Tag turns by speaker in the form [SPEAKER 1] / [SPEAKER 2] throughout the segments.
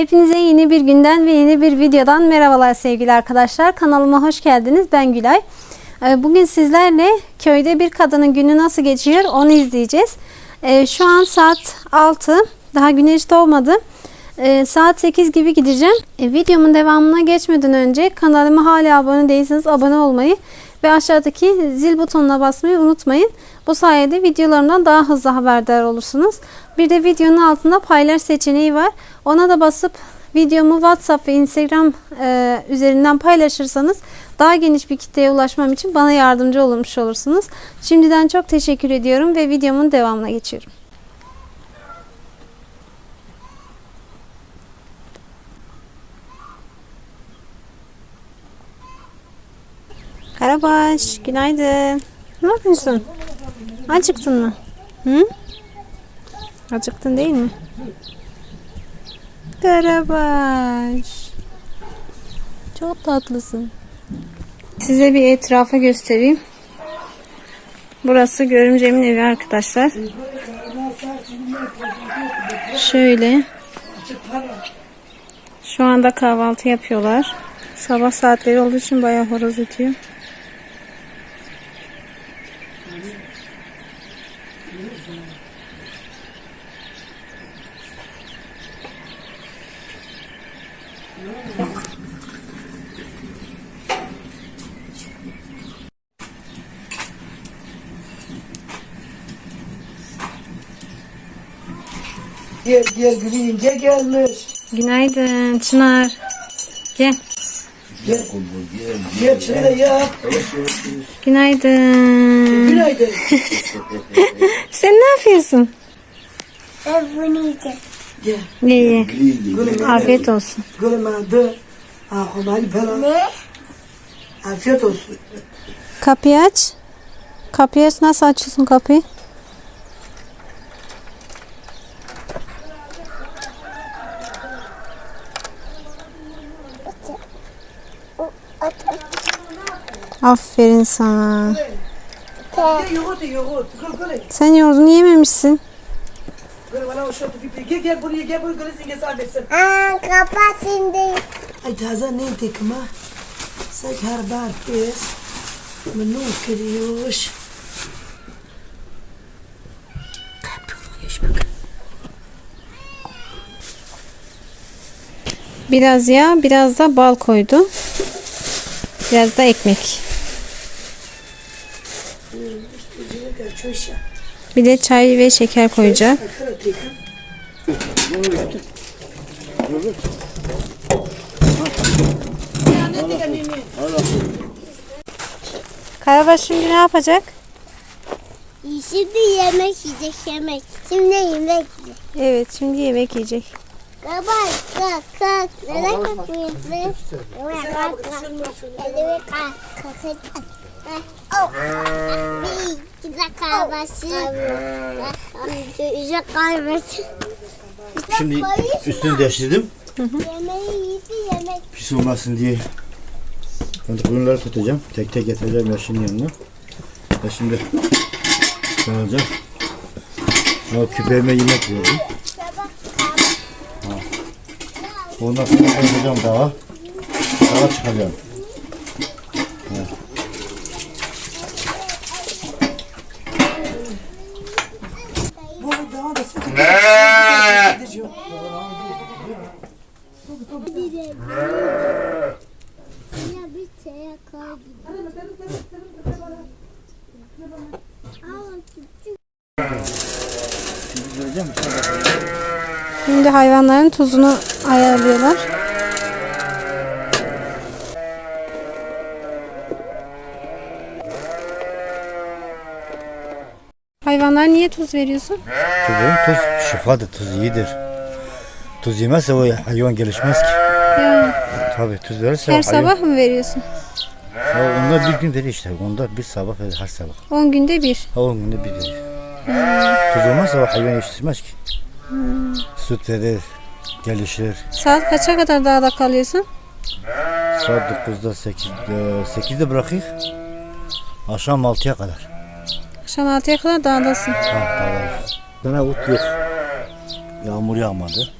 [SPEAKER 1] Hepinize yeni bir günden ve yeni bir videodan merhabalar sevgili arkadaşlar. Kanalıma hoş geldiniz. Ben Gülay. Ee, Bugün sizlerle köyde bir kadının günü nasıl geçiyor onu izleyeceğiz. Ee, Şu an saat 6. Daha güneş doğmadı. Ee, Saat 8 gibi gideceğim. Videomun devamına geçmeden önce kanalıma hala abone değilseniz abone olmayı ve aşağıdaki zil butonuna basmayı unutmayın. Bu sayede videolarımdan daha hızlı haberdar olursunuz. Bir de videonun altında paylaş seçeneği var. Ona da basıp videomu WhatsApp ve Instagram e, üzerinden paylaşırsanız daha geniş bir kitleye ulaşmam için bana yardımcı olmuş olursunuz. Şimdiden çok teşekkür ediyorum ve videomun devamına geçiyorum. Karabaş, günaydın. Ne yapıyorsun? Acıktın mı? Hı? Acıktın değil mi? Karabaş. Çok tatlısın. Size bir etrafı göstereyim. Burası görümcemin evi arkadaşlar. Şöyle. Şu anda kahvaltı yapıyorlar. Sabah saatleri olduğu için bayağı horoz ötüyor.
[SPEAKER 2] Gel gel gülü yenge gelmiş.
[SPEAKER 1] Günaydın Çınar. Gel.
[SPEAKER 2] Gel. Gel şunu da yap.
[SPEAKER 1] Günaydın.
[SPEAKER 2] Günaydın.
[SPEAKER 1] Sen ne yapıyorsun?
[SPEAKER 3] Ben bunu yiyeceğim.
[SPEAKER 2] Gel.
[SPEAKER 1] İyi.
[SPEAKER 2] Gülüm
[SPEAKER 1] Afiyet olsun.
[SPEAKER 2] Gülüm adı. Ahumali falan.
[SPEAKER 3] Ne?
[SPEAKER 2] Afiyet olsun.
[SPEAKER 1] Kapıyı aç. Kapıyı aç. Nasıl açıyorsun kapıyı? Aferin sana.
[SPEAKER 2] Gel yoğurt yoğurt.
[SPEAKER 1] Sen yoğurdunu yememişsin.
[SPEAKER 2] Gül bana o şortu bir Gel gel buraya gel buraya gülü yenge sana versin.
[SPEAKER 3] Aa, kapat şimdi.
[SPEAKER 2] Ay taze ne tekma. Sak her bar pes. Menu.
[SPEAKER 1] Biraz yağ, biraz da bal koydu. Biraz da ekmek. Bir de çay ve şeker
[SPEAKER 2] tekma.
[SPEAKER 1] Karabaş şimdi ne yapacak?
[SPEAKER 3] Şimdi yemek yiyecek yemek. Şimdi yemek yiyecek.
[SPEAKER 1] Evet şimdi yemek yiyecek.
[SPEAKER 3] Kapat kalk kalk. Neden kalkmıyorsun? Kalk kalk. Elimi kalk kalk. Oh. Bir güzel kahvesi. Güzel kahvesi.
[SPEAKER 4] Şimdi üstünü değiştirdim.
[SPEAKER 3] Yemeği yemek.
[SPEAKER 4] Pis olmasın diye. Fındık ürünleri tutacağım. Tek tek getireceğim yaşının yanına. Ve şimdi soracağım. O küpeğime yemek verdim. Ondan sonra koyacağım çıkacağım.
[SPEAKER 2] Daha da sıkı.
[SPEAKER 3] Ya bir şeye kaydı. Aa, küçük.
[SPEAKER 4] Vereceğim.
[SPEAKER 1] Şimdi hayvanların tuzunu ayarlıyorlar. Hayvanlara niye tuz veriyorsun?
[SPEAKER 4] Tuz, tuz şifadır, tuz iyidir. Tuz yemezse o hayvan gelişmez ki.
[SPEAKER 1] Ya,
[SPEAKER 4] Tabii tuz verirse
[SPEAKER 1] her
[SPEAKER 4] hayvan...
[SPEAKER 1] sabah mı veriyorsun?
[SPEAKER 4] Ya onlar bir gün verir işte. Onda bir sabah verir her sabah.
[SPEAKER 1] 10 günde bir.
[SPEAKER 4] Ha on günde bir verir. Tuz olmazsa o hayvan yetiştirmez ki. Süt verir, gelişir.
[SPEAKER 1] Saat kaça kadar dağda kalıyorsun?
[SPEAKER 4] Saat 9'da 8'de, 8'de bırakıyor. Akşam 6'ya kadar.
[SPEAKER 1] Akşam 6'ya kadar dağdasın.
[SPEAKER 4] Ha, tamam. Sana ot yok. Yağmur yağmadı.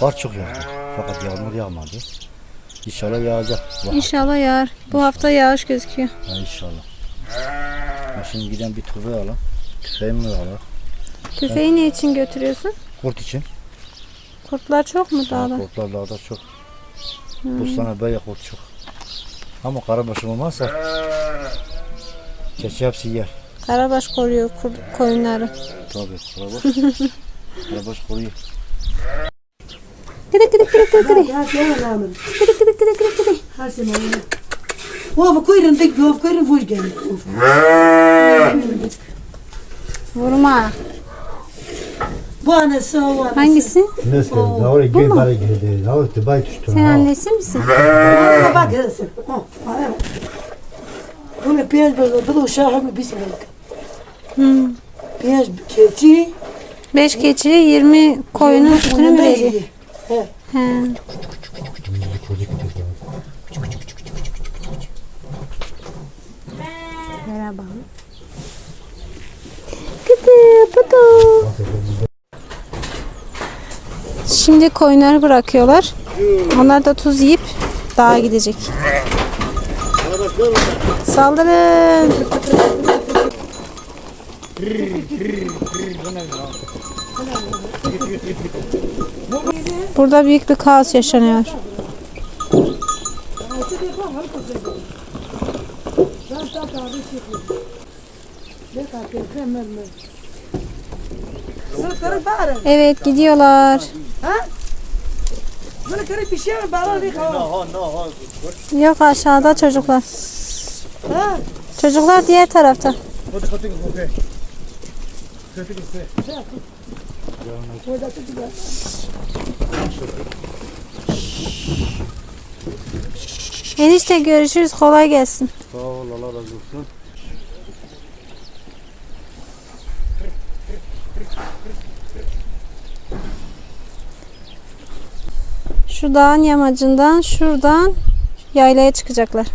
[SPEAKER 4] Kar çok yağdı. Fakat yağmur yağmadı. İnşallah yağacak. Bak,
[SPEAKER 1] İnşallah yağar. Bu hafta yağış gözüküyor.
[SPEAKER 4] ha, inşallah. Ben şimdi giden bir tüfeği alalım. Tüfeğimi alalım.
[SPEAKER 1] Tüfeği ne için götürüyorsun?
[SPEAKER 4] Kurt için.
[SPEAKER 1] Kurtlar çok mu dağda?
[SPEAKER 4] Kurtlar dağda çok. Bu sene böyle kurt çok. Ama karabaşım olmazsa keçi hepsi yer.
[SPEAKER 1] Karabaş koruyor kur- koyunları.
[SPEAKER 4] Tabii karabaş. karabaş koruyor.
[SPEAKER 1] Gıdık gıdık.
[SPEAKER 2] Ya gel lan.
[SPEAKER 1] Gıdık gıdık gıdık gıdık gıdık.
[SPEAKER 2] Her sene öyle. Ova koyun tek ova koyun vuş gel.
[SPEAKER 1] Vurma.
[SPEAKER 2] Bu annesi o annesi.
[SPEAKER 1] Hangisi?
[SPEAKER 4] Ne oraya gel bana gel. Ne oraya tübay düştü.
[SPEAKER 1] Sen annesi misin?
[SPEAKER 2] Bak gelsin. Bana bak. Bunu piyaz böyle bu uşağı hem bir sene.
[SPEAKER 1] Hmm.
[SPEAKER 2] Piyaz keçi.
[SPEAKER 1] 5 keçi 20 koyunun sütünü mü veriyor?
[SPEAKER 2] He.
[SPEAKER 1] He. Merhaba. Gıdı pıdı. Şimdi koyunları bırakıyorlar. Onlar da tuz yiyip dağa gidecek. Saldırın. Burada büyük bir kaos yaşanıyor. Evet gidiyorlar.
[SPEAKER 2] Bana karı bir şey mi bir hava.
[SPEAKER 1] Yok aşağıda çocuklar.
[SPEAKER 2] Ha?
[SPEAKER 1] Çocuklar diğer tarafta. Enişte görüşürüz. Kolay gelsin.
[SPEAKER 4] Sağ ol Allah razı olsun.
[SPEAKER 1] Şu dağın yamacından şuradan yaylaya çıkacaklar.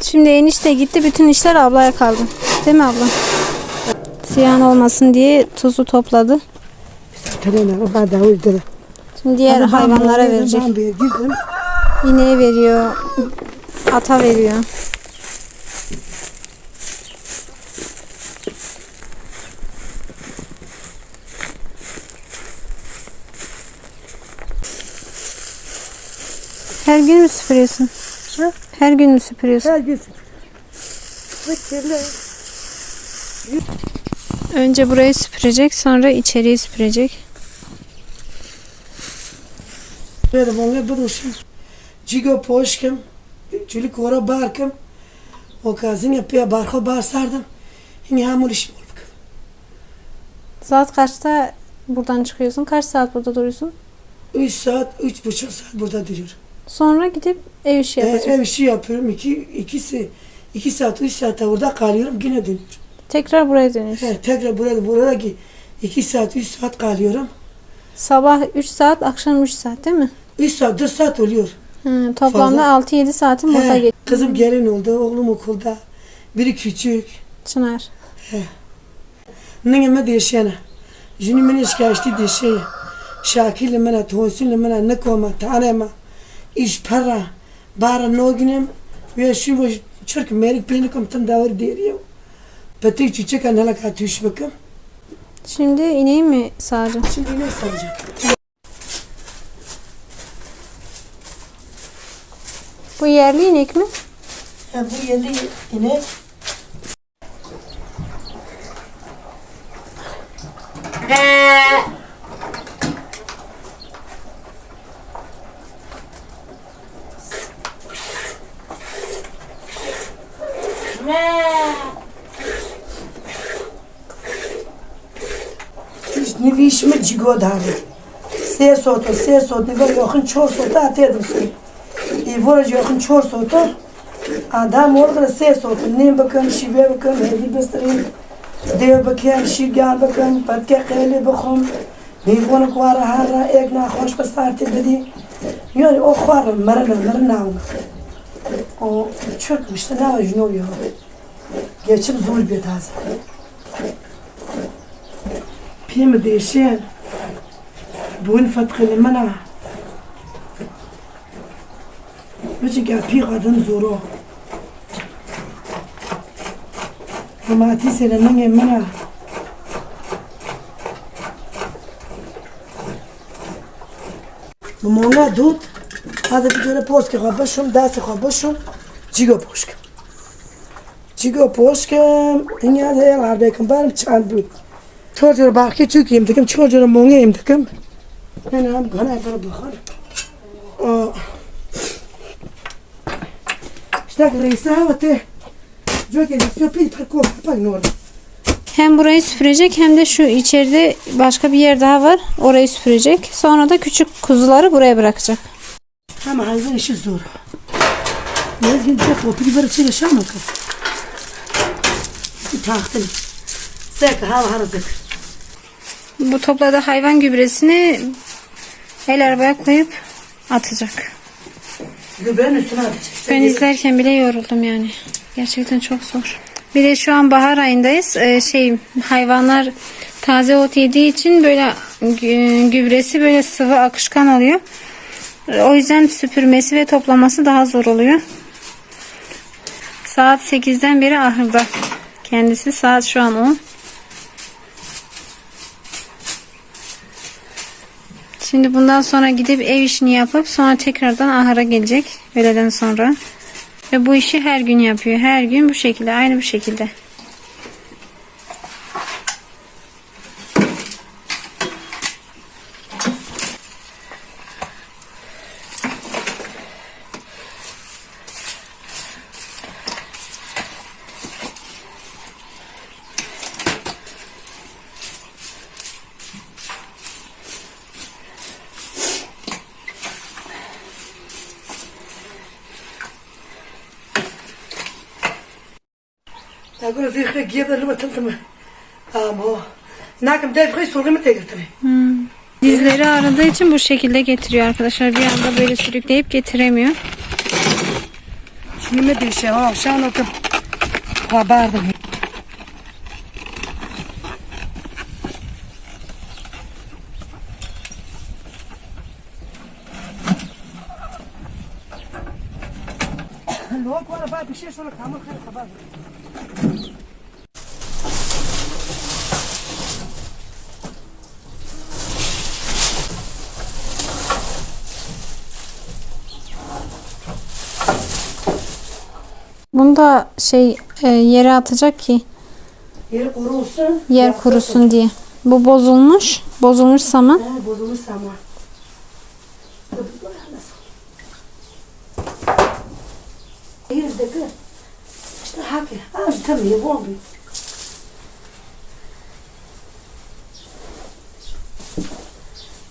[SPEAKER 1] Şimdi enişte gitti. Bütün işler ablaya kaldı. Değil mi abla? Ziyan olmasın diye tuzu topladı. Şimdi diğer hayvanlara verecek. İneğe veriyor. Ata veriyor. Her gün mü süpürüyorsun?
[SPEAKER 2] Ha?
[SPEAKER 1] Her gün mü süpürüyorsun?
[SPEAKER 2] Her gün kirli.
[SPEAKER 1] Önce burayı süpürecek, sonra içeriği süpürecek.
[SPEAKER 2] Böyle bana bu duşum. Cigo poşkem. Çelik ora barkım. O kazın yapıya barko bar sardım. Yine hamur işim oldu.
[SPEAKER 1] Saat kaçta buradan çıkıyorsun? Kaç saat burada duruyorsun?
[SPEAKER 2] 3 saat, üç buçuk saat burada duruyorum.
[SPEAKER 1] Sonra gidip ev işi
[SPEAKER 2] Ee,
[SPEAKER 1] yapacaksın.
[SPEAKER 2] ev işi yapıyorum. İki, ikisi, iki saat, üç saat orada kalıyorum. Yine dönüyorum.
[SPEAKER 1] Tekrar buraya dönüyorsun.
[SPEAKER 2] He, tekrar burada, burada ki iki saat, üç saat kalıyorum.
[SPEAKER 1] Sabah 3 saat, akşam 3 saat değil mi?
[SPEAKER 2] Üç saat, dört saat oluyor.
[SPEAKER 1] Hı, toplamda 6-7 saatin burada
[SPEAKER 2] He,
[SPEAKER 1] geçti.
[SPEAKER 2] kızım gelin oldu, oğlum okulda. Biri küçük.
[SPEAKER 1] Çınar.
[SPEAKER 2] Nenge deşene. Jini meni şikayeti deşe. Şakil mena, tonsil mena, ne koma, tane ma. İş para. Bara no günem. Ve şu bu çırk merik peyni kom tam davar deriyor. Pati çiçek anala katüş bakım.
[SPEAKER 1] Şimdi ineği mi sağacaksın?
[SPEAKER 2] Şimdi ne saracağım?
[SPEAKER 1] Bu yerli inek mi?
[SPEAKER 2] Ha, bu yerli inek. Hiç ne godari. Sê sot û sê sot û yoxin çor sota atê dibiskir. Îvora e ji yoxin çor sota adam orada sê sot nêm bikin, şîvê bikin, hêvî bistîrin, dêw bikin, şîgan bikin, petke qêlê bixwin. Heyvanı kuara harra egna hoş bir saati. Yani o kuara marana marana o çökmüştü ne var yine uyuyor. Geçim zor bir taze. Pimi değişen بوون فەتخلی منە بچکە پی قەدن زۆرۆ هەماتی سێرە نەنگێ منە مۆنگا دوت هذا بجوره پۆستکە خوا بشم داستی خوا بشم جیگۆ پۆشکم جیگۆ پۆشکم ئینیا هەیە ڕابێکم بارم چاند بوو چۆر جۆرە باقی چووکی ئەم دەکەم چۆر جۆرە مۆنگە ئەم دەکەم هەنام گەنای بەرە بخۆر شتێک ڕێساوە تێ جۆکێ دەستێ پێی پەرکۆ پەک نۆر
[SPEAKER 1] Hem burayı süpürecek hem de şu içeride başka bir yer daha var. Orayı süpürecek. Sonra da küçük kuzuları buraya bırakacak.
[SPEAKER 2] Ama hayvan işi zor. Yazgın bir kopi gibi çile yaşama kız. Tahtın. Sek hava harazık.
[SPEAKER 1] Bu topladığı hayvan gübresini el arabaya koyup atacak.
[SPEAKER 2] Üstüne atacak.
[SPEAKER 1] Ben izlerken bile yoruldum yani. Gerçekten çok zor. Bir de şu an bahar ayındayız. Ee, şey hayvanlar taze ot yediği için böyle gü- gübresi böyle sıvı akışkan oluyor. O yüzden süpürmesi ve toplaması daha zor oluyor. Saat 8'den beri ahırda. Kendisi saat şu an 10. Şimdi bundan sonra gidip ev işini yapıp sonra tekrardan ahıra gelecek öğleden sonra. Ve bu işi her gün yapıyor. Her gün bu şekilde, aynı bu şekilde.
[SPEAKER 2] ben defre sorumu da getireyim. Hmm.
[SPEAKER 1] Dizleri ağrıdığı için bu şekilde getiriyor arkadaşlar. Bir anda böyle sürükleyip getiremiyor.
[SPEAKER 2] Şimdi bir şey o. Şu an oturup kabardım. Lokmana bak bir şey şunu kamur kabardım.
[SPEAKER 1] Bunu da şey e, yere atacak ki
[SPEAKER 2] Yeri kurusun.
[SPEAKER 1] yer kurusun diye. Bu bozulmuş. Bozulmuş saman.
[SPEAKER 2] Ha, bozulmuş ama. Yerdeki işte haki. Az tabii bombi.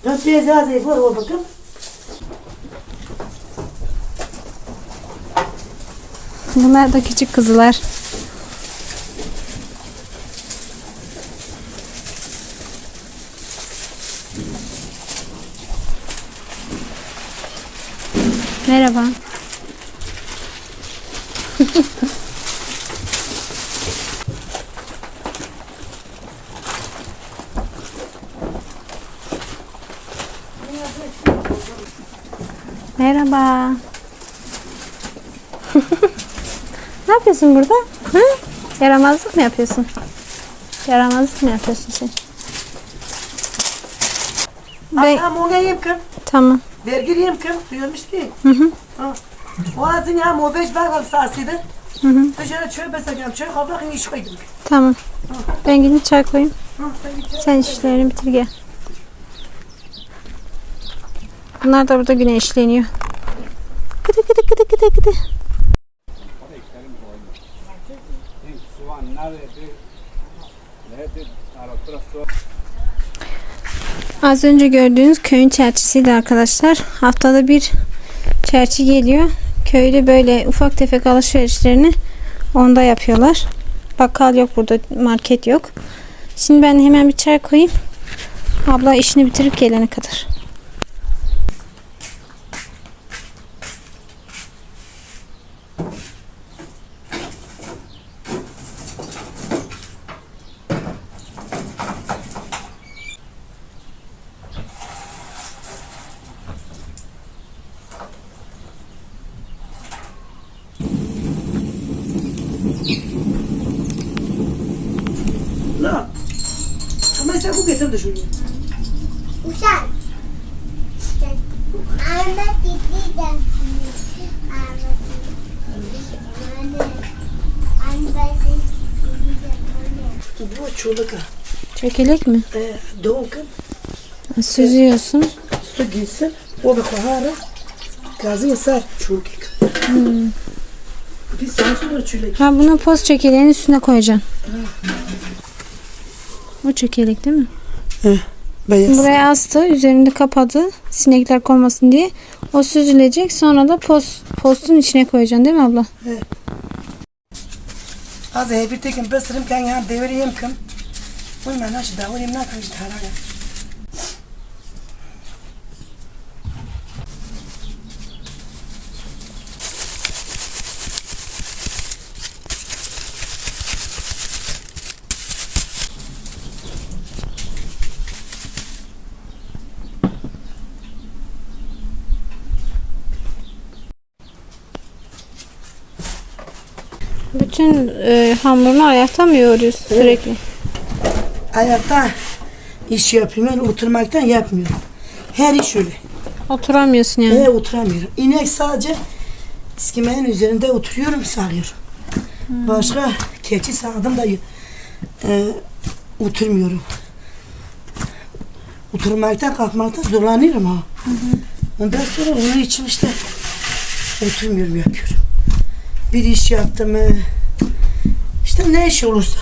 [SPEAKER 2] Dört bir yazı var o bakın.
[SPEAKER 1] Bunlar da küçük kızılar. Merhaba. Merhaba. ne yapıyorsun burada? Hı? Yaramazlık mı yapıyorsun? Yaramazlık mı yapıyorsun sen? Ben,
[SPEAKER 2] Ha monga yemkin.
[SPEAKER 1] tamam.
[SPEAKER 2] Vergir yemkin. Duyulmuş değil.
[SPEAKER 1] Hı hı.
[SPEAKER 2] Ha. O azın ya mobeş var sasıydı.
[SPEAKER 1] Hı hı.
[SPEAKER 2] Dışarı çöl besegem. Çöl kavrak iş koydum.
[SPEAKER 1] Tamam. Ben gidip çay koyayım.
[SPEAKER 2] Ha, sen.
[SPEAKER 1] Sen işlerini bitir gel. Bunlar da burada güneşleniyor. Gıdı gıdı gıdı gıdı gıdı. Az önce gördüğünüz köyün çerçisiydi arkadaşlar. Haftada bir çerçi geliyor. Köyde böyle ufak tefek alışverişlerini onda yapıyorlar. Bakkal yok burada, market yok. Şimdi ben hemen bir çay koyayım. Abla işini bitirip gelene kadar.
[SPEAKER 2] Ne? Ama sen bu getir de şunu.
[SPEAKER 3] Uşak. Anne titi de. Anne. Anne ben seni titi de.
[SPEAKER 2] Bu çoluk ha.
[SPEAKER 1] Çökelek mi?
[SPEAKER 2] E, doğum kın.
[SPEAKER 1] Süzüyorsun.
[SPEAKER 2] Su gitsin. O bir kohara. Gazı yasar çoluk. Bir saat sonra çölek.
[SPEAKER 1] Ha bunu poz çekeleğin üstüne koyacaksın. O çökelek değil mi?
[SPEAKER 2] Beyaz.
[SPEAKER 1] Buraya astı, üzerinde kapadı. Sinekler konmasın diye. O süzülecek. Sonra da post, postun içine koyacaksın değil mi abla?
[SPEAKER 2] Az hevir tekin besrim kan ya devireyim kim. Uyma naş davrayım ne kaç taraga.
[SPEAKER 1] Bütün e, hamurunu ayakta mı yoğuruyorsun sürekli?
[SPEAKER 2] Ayakta iş yapıyorum. Ben oturmaktan yapmıyorum. Her iş öyle.
[SPEAKER 1] Oturamıyorsun yani.
[SPEAKER 2] Ee, oturamıyorum. İnek sadece iskimenin üzerinde oturuyorum, sağlıyorum. Başka keçi sağdım da e, oturmuyorum. Oturmaktan kalkmaktan zorlanıyorum ha. Ondan sonra onun için işte oturmuyorum yapıyorum. Bir iş yaptım mı işte ne iş olursa.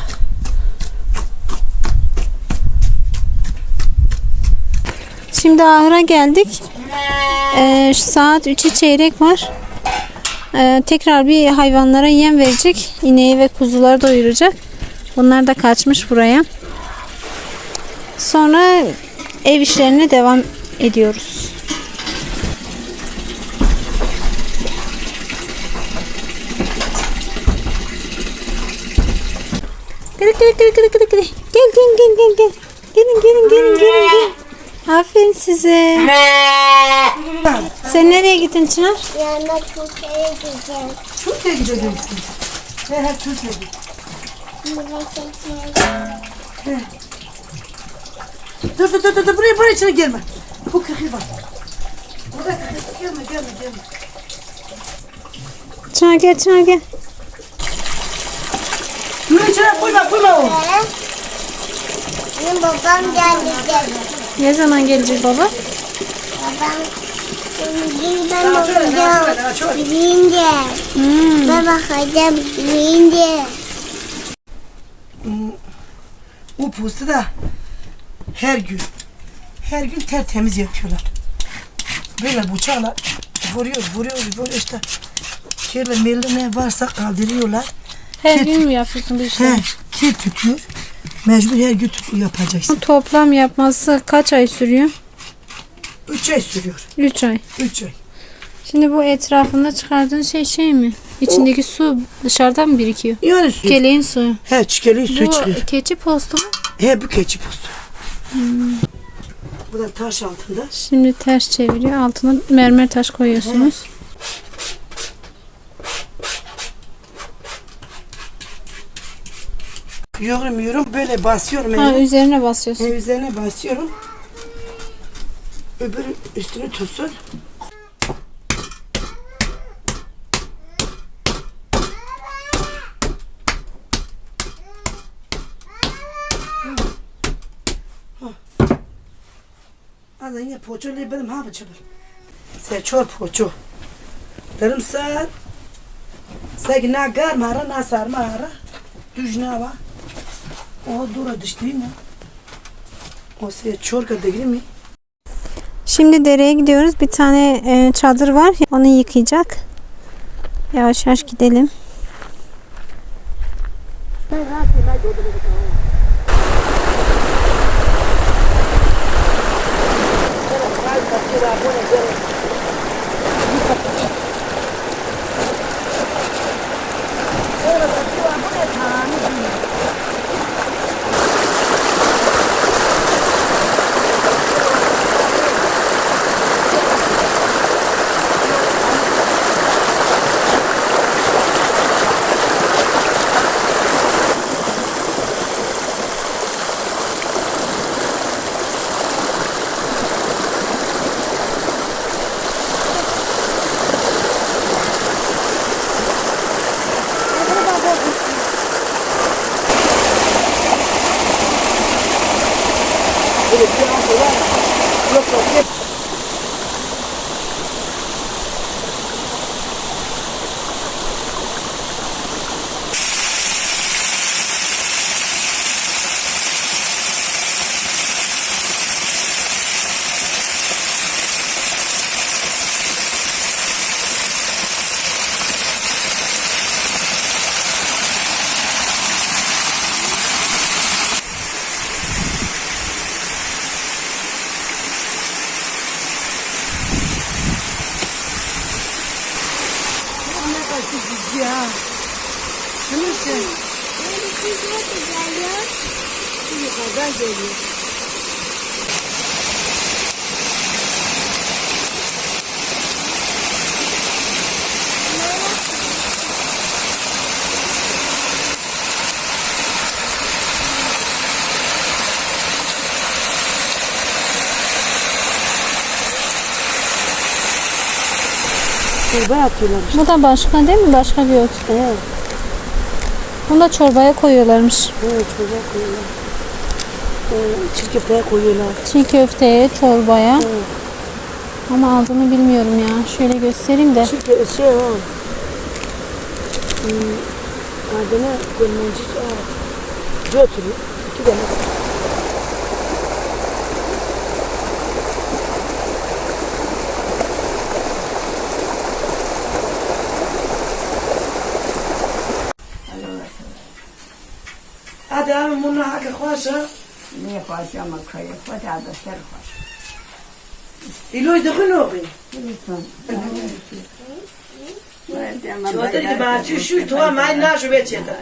[SPEAKER 1] Şimdi ahıra geldik. Ee, şu saat 3'e çeyrek var. Ee, tekrar bir hayvanlara yem verecek. İneği ve kuzuları doyuracak. Bunlar da kaçmış buraya. Sonra ev işlerine devam ediyoruz. Gel gel gel gel gel gel. Gel gel gel gel gel. Gelin gelin gelin gelin gelin. Aferin size. Sen nereye gittin Çınar?
[SPEAKER 3] Yanına Türkiye'ye gideceğim.
[SPEAKER 2] Türkiye'ye gideceğim. Ben hep Türkiye'ye Dur dur dur dur buraya buraya içine gelme. Bu kırkı var. Burada kırkı gelme gelme gelme.
[SPEAKER 1] Çınar gel Çınar gel.
[SPEAKER 2] Bunun içine koyma koyma oğlum.
[SPEAKER 3] Benim babam geldi.
[SPEAKER 1] Ne zaman gelecek baba?
[SPEAKER 3] Babam Şimdi ben bakacağım. Birinci.
[SPEAKER 1] Hmm.
[SPEAKER 3] Ben bakacağım. Birinci.
[SPEAKER 2] Bu pusu da her gün her gün tertemiz yapıyorlar. Böyle bıçakla vuruyor vuruyor vuruyor işte. Kirli milli ne varsa kaldırıyorlar.
[SPEAKER 1] Her
[SPEAKER 2] Kir-
[SPEAKER 1] gün mü yapıyorsun bu
[SPEAKER 2] He,
[SPEAKER 1] işleri?
[SPEAKER 2] kir tutuyor. Mecbur her gün tutup yapacaksın.
[SPEAKER 1] Toplam yapması kaç ay sürüyor?
[SPEAKER 2] Üç ay sürüyor.
[SPEAKER 1] 3 ay.
[SPEAKER 2] Üç ay.
[SPEAKER 1] Şimdi bu etrafında çıkardığın şey şey mi? İçindeki su dışarıdan mı birikiyor?
[SPEAKER 2] Yani su.
[SPEAKER 1] Keleğin suyu.
[SPEAKER 2] He çikeli su
[SPEAKER 1] Bu keçi postu mu?
[SPEAKER 2] He bu keçi postu. Bu da taş altında.
[SPEAKER 1] Şimdi ters çeviriyor. Altına mermer taş koyuyorsunuz.
[SPEAKER 2] Yoğurmuyorum böyle basıyorum.
[SPEAKER 1] Ha üzerine basıyorsun.
[SPEAKER 2] Üzerine basıyorum. Öbür üstünü tutsun. Ada yine poğaça ne benim ha bıçı Se çor poğaça. Derim sen. Sen na gar mara na sar mara. Düjna va. O dura dişti mi? O se çor ka degri mi?
[SPEAKER 1] Şimdi dereye gidiyoruz. Bir tane e, çadır var. Onu yıkayacak. Yavaş yavaş gidelim.
[SPEAKER 2] böyle Çorba atıyorlar.
[SPEAKER 1] Bu da başka değil mi? Başka bir ot.
[SPEAKER 2] Evet.
[SPEAKER 1] Bunu da çorbaya koyuyorlarmış.
[SPEAKER 2] Evet, çorba koyuyorlar. Ee, çiğ köpeğe koyuyorlar.
[SPEAKER 1] Çiğ köfteye, çorbaya. Ama adını bilmiyorum ya. Şöyle göstereyim de.
[SPEAKER 2] Çiğ köpeğe şey ha. Hmm, adına gölmenci ha. Götürüyor. İki tane. Hadi abi bunu hakkı koysa.
[SPEAKER 5] نه خوش ama köye خود عدسر خوش
[SPEAKER 2] İloy dokun oğlum. Çocuk gibi açı şu tuğa may na şu beçete.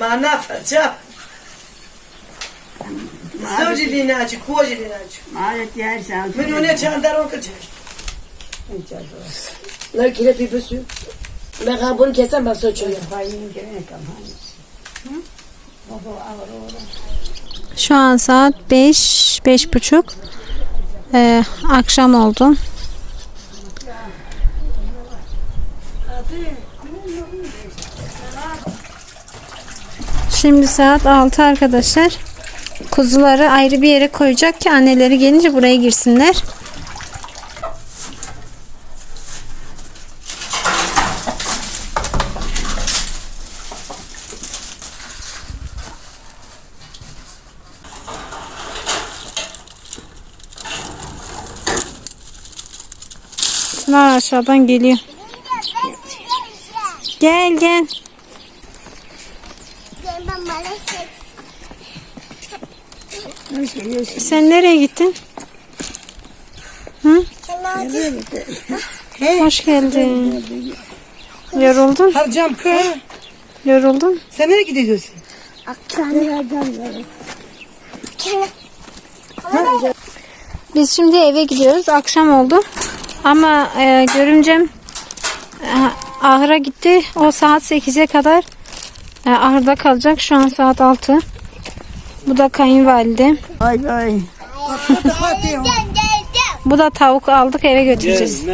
[SPEAKER 2] Ma na faça. Zavciliğini açı, kovaciliğini açı.
[SPEAKER 5] Mağaret yersen
[SPEAKER 2] Ben öne çandar o kaçır. Ne kire pipesi? Ne kabını kesen ben soçuyorum.
[SPEAKER 5] Payını gene kaman.
[SPEAKER 1] Şu an saat 5, beş buçuk. Ee, akşam oldu. Şimdi saat 6 arkadaşlar. Kuzuları ayrı bir yere koyacak ki anneleri gelince buraya girsinler. Çınar aşağıdan geliyor. Gel gel. Sen nereye gittin? Hı? Hoş geldin. Yoruldun?
[SPEAKER 2] Harcam kı.
[SPEAKER 1] Yoruldun?
[SPEAKER 2] Sen nereye gidiyorsun?
[SPEAKER 1] Biz şimdi eve gidiyoruz. Akşam oldu. Ama e, görümcem e, ahıra gitti. O saat 8'e kadar e, ahırda kalacak. Şu an saat 6. Bu da kayınvalide.
[SPEAKER 5] Ay ay.
[SPEAKER 3] geldim geldim.
[SPEAKER 1] Bu da tavuk aldık eve götüreceğiz.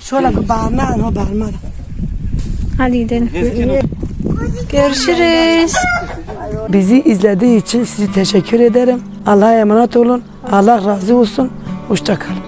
[SPEAKER 2] Şöyle bağırma, o bağırma.
[SPEAKER 1] Hadi gidelim. Görüşürüz.
[SPEAKER 2] Bizi izlediği için sizi teşekkür ederim. Allah'a emanet olun. Allah razı olsun. Hoşça kalın.